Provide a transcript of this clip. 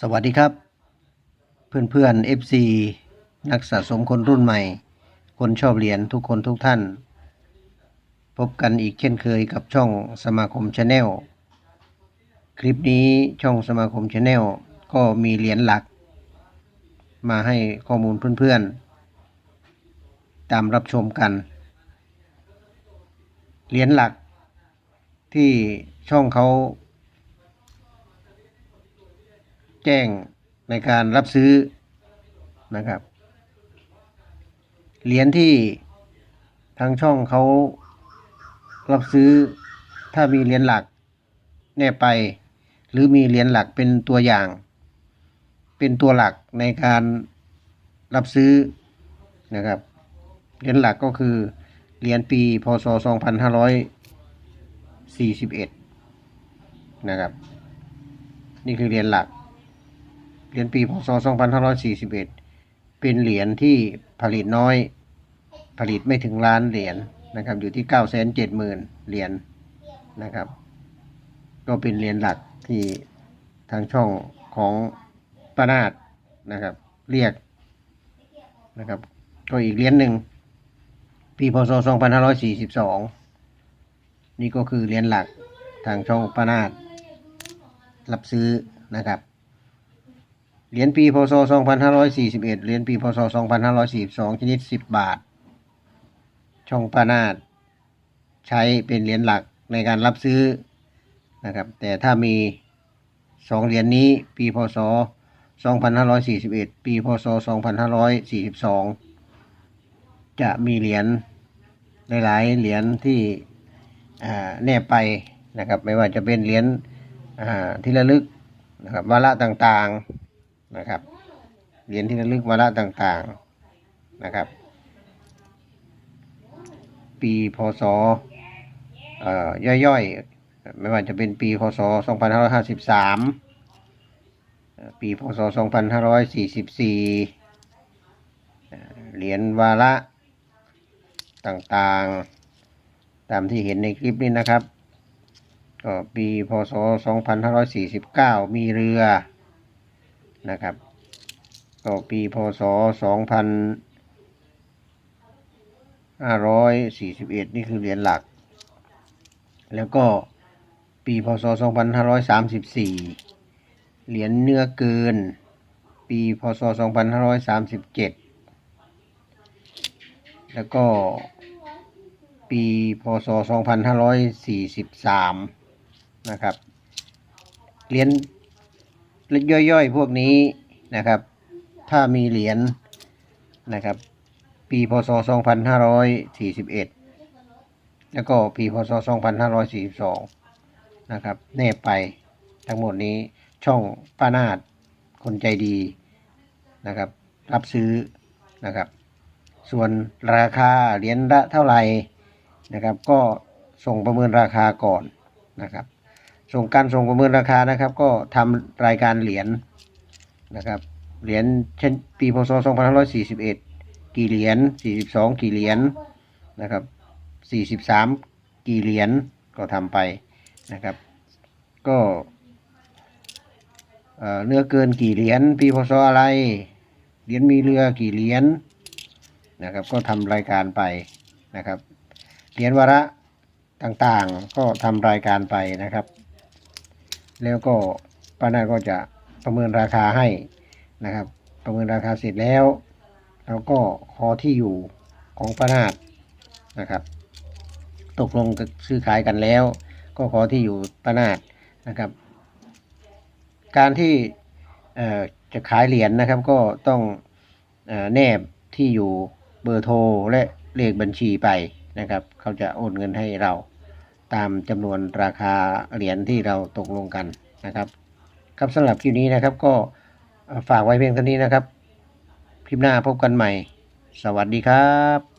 สวัสดีครับเพื่อนเพื่อนๆ FC นักสะสมคนรุ่นใหม่ คนชอบเหรียญทุกคนทุกท่าน พบกันอีกเช่นเคยกับช่องสมาคมชาแนลคลิปนี้ช่องสมาคมชาแนลก็มีเหรียญหลัก มาให้ข้อมูลเพื่อนๆ ตามรับชมกัน เหรียญหลักที่ช่องเขา แจ้งในการรับซื้อนะครับ เหรียญที่ทางช่องเขารับซื้อถ้ามีเหรียญหลักแน่ไป หรือมีเหรียญหลักเป็นตัวอย่าง เป็นตัวหลักในการรับซื้อนะครับเหรียญหลักก็คือเหรียญปีพศ 2541 นะครับ นี่คือเหรียญหลัก เหรียญปีพศ 2541 เป็นเหรียญที่ผลิตน้อย ผลิตไม่ถึงล้านเหรียญนะครับ อยู่ที่ 970,000เหรียญนะครับ ก็เป็นเหรียญหลักที่ทางช่องของปนาดนะครับ เรียกนะครับ ก็อีกเหรียญหนึ่งปีพศ 2542 นี่ก็คือเหรียญหลักทางช่องปนาดรับซื้อนะครับ เหรียญปีพศ 2541 เหรียญปีพศ 2542 ชนิด 10 บาท ช่องปานาดใช้เป็นเหรียญหลักในการรับซื้อนะครับ แต่ถ้ามี 2 เหรียญนี้ปีพศ 2541 ปีพศ 2542 จะมีเหรียญหลายๆเหรียญที่แนบไปนะครับ ไม่ว่าจะเป็นเหรียญที่ระลึกนะครับวาระต่างๆ นะครับ เหรียญที่ระลึกวาระต่างๆนะครับ ปีพศย่อยๆ ไม่ว่าจะเป็นปีพศ 2553เอ่อปีพศ 2544เอ่อเหรียญวาระต่างๆ ตามที่เห็นในคลิปนี้นะครับ ก็ปีพศ 2549 มีเรือ นะครับก็ปีพศ 2541 นี่คือเหรียญหลัก แล้วก็ปีพศ 2534 เหรียญเนื้อเกิน ปีพศ 2537 แล้วก็ปีพศ 2543 นะครับ เหรียญ เล็กย่อยๆ พวกนี้นะครับ ถ้ามีเหรียญนะครับ ปีพศ 2541 แล้วก็ปีพศ 2542 นะครับ แนบไปทั้งหมดนี้ช่องป้านาดคนใจดีนะครับ รับซื้อนะครับ ส่วนราคาเหรียญละเท่าไหร่นะครับ ก็ส่งประเมินราคาก่อนนะครับ ส่งการส่งประเมินราคานะครับ ก็ทำรายการเหรียญนะครับ เหรียญเช่นปีพศ 2541 กี่เหรียญ 42 กี่เหรียญนะครับ 43 กี่เหรียญก็ทำไปนะครับ ก็เอ่อเนื้อเกินกี่เหรียญปีพศอะไรเหรียญมีเรือกี่เหรียญนะครับ ก็ทำรายการไปนะครับเหรียญวาระต่างๆ ก็ทำรายการไปนะครับ แล้วก็ป้านาก็จะประเมินราคาให้นะครับ ประเมินราคาเสร็จแล้วเราก็ขอที่อยู่ของป้านาดนะครับ ตกลงซื้อขายกันแล้ว ก็ขอที่อยู่ป้านาดนะครับ การที่จะขายเหรียญนะครับ ก็ต้องอแนบที่อยู่เบอร์โทรและเลขบัญชีไปนะครับ เขาจะโอนเงินให้เรา ตามจำนวนราคาเหรียญที่เราตกลงกันนะครับ ครับสำหรับคลิปนี้นะครับก็ฝากไว้เพียงเท่านี้นะครับ คลิปหน้าพบกันใหม่ สวัสดีครับ